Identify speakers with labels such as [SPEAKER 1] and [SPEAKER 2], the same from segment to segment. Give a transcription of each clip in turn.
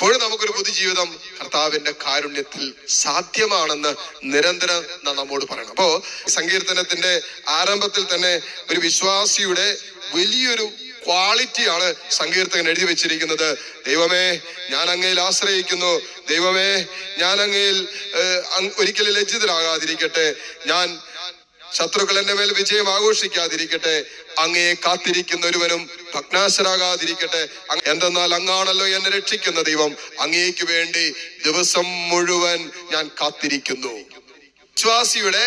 [SPEAKER 1] അപ്പോഴും നമുക്കൊരു പുതുജീവിതം കർത്താവിന്റെ കാരുണ്യത്തിൽ സാധ്യമാണെന്ന് നിരന്തരം നമ്മോട് പറയണം. അപ്പോ സങ്കീർത്തനത്തിന്റെ ആരംഭത്തിൽ തന്നെ ഒരു വിശ്വാസിയുടെ വലിയൊരു ക്വാളിറ്റിയാണ് സങ്കീർത്തകൻ എഴുതി വെച്ചിരിക്കുന്നത്. ദൈവമേ ഞാൻ അങ്ങയിൽ ആശ്രയിക്കുന്നു. ദൈവമേ ഞാൻ അങ്ങയിൽ ഒരിക്കലും ലജ്ജിതരാകാതിരിക്കട്ടെ. ഞാൻ ശത്രുക്കൾ എന്റെ മേൽ വിജയം ആഘോഷിക്കാതിരിക്കട്ടെ. അങ്ങയെ കാത്തിരിക്കുന്ന ഒരുവനും ഭഗ്നാശരാകാതിരിക്കട്ടെ. എന്തെന്നാൽ അങ്ങാണല്ലോ എന്നെ രക്ഷിക്കുന്ന ദൈവം. അങ്ങേക്ക് വേണ്ടി ദിവസം മുഴുവൻ ഞാൻ കാത്തിരിക്കുന്നു. വിശ്വാസിയുടെ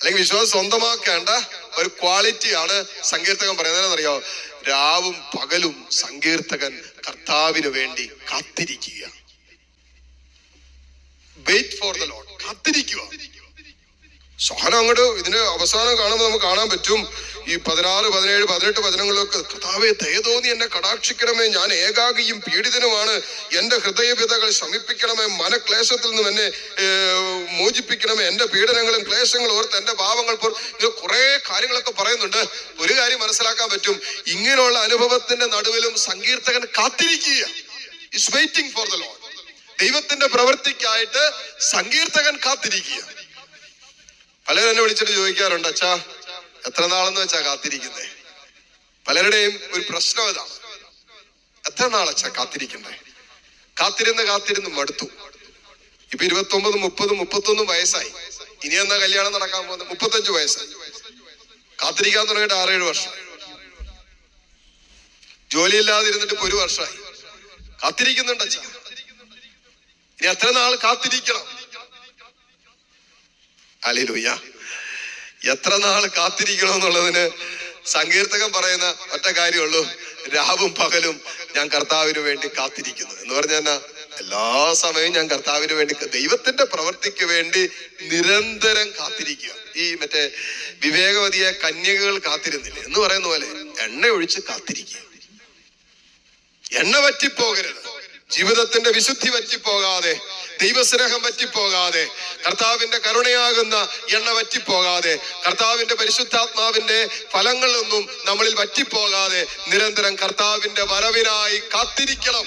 [SPEAKER 1] അല്ലെങ്കിൽ വിശ്വാസം സ്വന്തമാക്കേണ്ട ഒരു ക്വാളിറ്റിയാണ് സങ്കീർത്തകൻ പറയുന്നത്. അറിയോ രാവും പകലും സങ്കീർത്തകൻ കർത്താവിന് വേണ്ടി കാത്തിരിക്കുക. വെയിറ്റ് ഫോർ ദ ലോഡ് കാത്തിരിക്കുക. സഹനം അങ്ങോട്ട് ഇതിന്റെ അവസാനം കാണുമ്പോൾ നമുക്ക് കാണാൻ പറ്റും. ഈ പതിനാറ് പതിനേഴ് പതിനെട്ട് വചനങ്ങളിലൊക്കെ കർത്താവെ ദയതോന്നി എന്നെ കടാക്ഷിക്കണമേ. ഞാൻ ഏകാഗിയും പീഡിതനുമാണ്. എന്റെ ഹൃദയവിധകൾ ശമിപ്പിക്കണമേ. മനക്ലേശത്തിൽ നിന്നും എന്നെ മോചിപ്പിക്കണമേ. എന്റെ പീഡനങ്ങളും ക്ലേശങ്ങളും ഓർത്ത് എന്റെ പോർ ഇങ്ങനെ കുറെ കാര്യങ്ങളൊക്കെ പറയുന്നുണ്ട്. ഒരു കാര്യം മനസ്സിലാക്കാൻ പറ്റും. ഇങ്ങനെയുള്ള അനുഭവത്തിന്റെ നടുവിലും സങ്കീർത്തകൻ കാത്തിരിക്കുക is waiting for the lord ദൈവത്തിന്റെ പ്രവൃത്തിക്കായിട്ട് സങ്കീർത്തകൻ കാത്തിരിക്കുക പലരും എന്നെ വിളിച്ചിട്ട് ചോദിക്കാറുണ്ട് അച്ഛാ എത്ര നാളെന്ന് വെച്ചാ കാത്തിരിക്കുന്നേ? പലരുടെയും ഒരു പ്രശ്നം ഇതാണ്. എത്ര നാളച്ചാ കാത്തിരിക്കണ്ടേ കാത്തിരുന്ന് കാത്തിരുന്ന് മടുത്തു. ഇപ്പൊ ഇരുപത്തി ഒമ്പത് മുപ്പത് മുപ്പത്തൊന്നും വയസ്സായി. ഇനി എന്നാ കല്യാണം നടക്കാൻ പോകുന്നത് മുപ്പത്തഞ്ചു വയസ്സായി കാത്തിരിക്കാൻ തുടങ്ങിയിട്ട് ആറേഴ് വർഷം. ജോലിയില്ലാതിരുന്നിട്ട് ഇപ്പൊ ഒരു വർഷമായി കാത്തിരിക്കുന്നുണ്ട് അച്ഛ. ഇനി എത്ര നാൾ കാത്തിരിക്കണം? അലിലുയ്യ എത്ര നാൾ കാത്തിരിക്കണം എന്നുള്ളതിന് സങ്കീർത്തകൻ പറയുന്ന ഒറ്റ കാര്യമുള്ളൂ. രാവും പകലും ഞാൻ കർത്താവിന് വേണ്ടി കാത്തിരിക്കുന്നു. എന്ന് പറഞ്ഞാൽ എല്ലാ സമയവും ഞാൻ കർത്താവിന് വേണ്ടി ദൈവത്തിന്റെ പ്രവൃത്തിക്ക് വേണ്ടി നിരന്തരം കാത്തിരിക്കുക. ഈ മറ്റേ വിവേകവതിയെ കന്യകകൾ കാത്തിരുന്നില്ലേ? എന്ന് പറയുന്ന പോലെ എണ്ണ ഒഴിച്ച് കാത്തിരിക്കുക. എണ്ണ വറ്റിപ്പോകരുത്. ജീവിതത്തിന്റെ വിശുദ്ധി വറ്റിപ്പോകാതെ ദൈവസ്നേഹം വറ്റിപ്പോകാതെ കർത്താവിന്റെ കരുണയാകുന്ന എണ്ണ വറ്റിപ്പോകാതെ കർത്താവിന്റെ പരിശുദ്ധാത്മാവിന്റെ ഫലങ്ങളൊന്നും നമ്മളിൽ വറ്റിപ്പോകാതെ നിരന്തരം കർത്താവിന്റെ വരവിനായി കാത്തിരിക്കണം.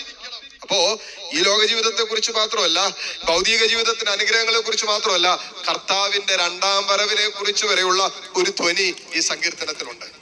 [SPEAKER 1] അപ്പോ ഈ ലോക ജീവിതത്തെ കുറിച്ച് മാത്രമല്ല ഭൗതിക ജീവിതത്തിന്റെ അനുഗ്രഹങ്ങളെ കുറിച്ച് മാത്രമല്ല കർത്താവിന്റെ രണ്ടാം വരവിനെ കുറിച്ച് വരെയുള്ള ഒരു ധ്വനി ഈ സങ്കീർത്തനത്തിലുണ്ട്.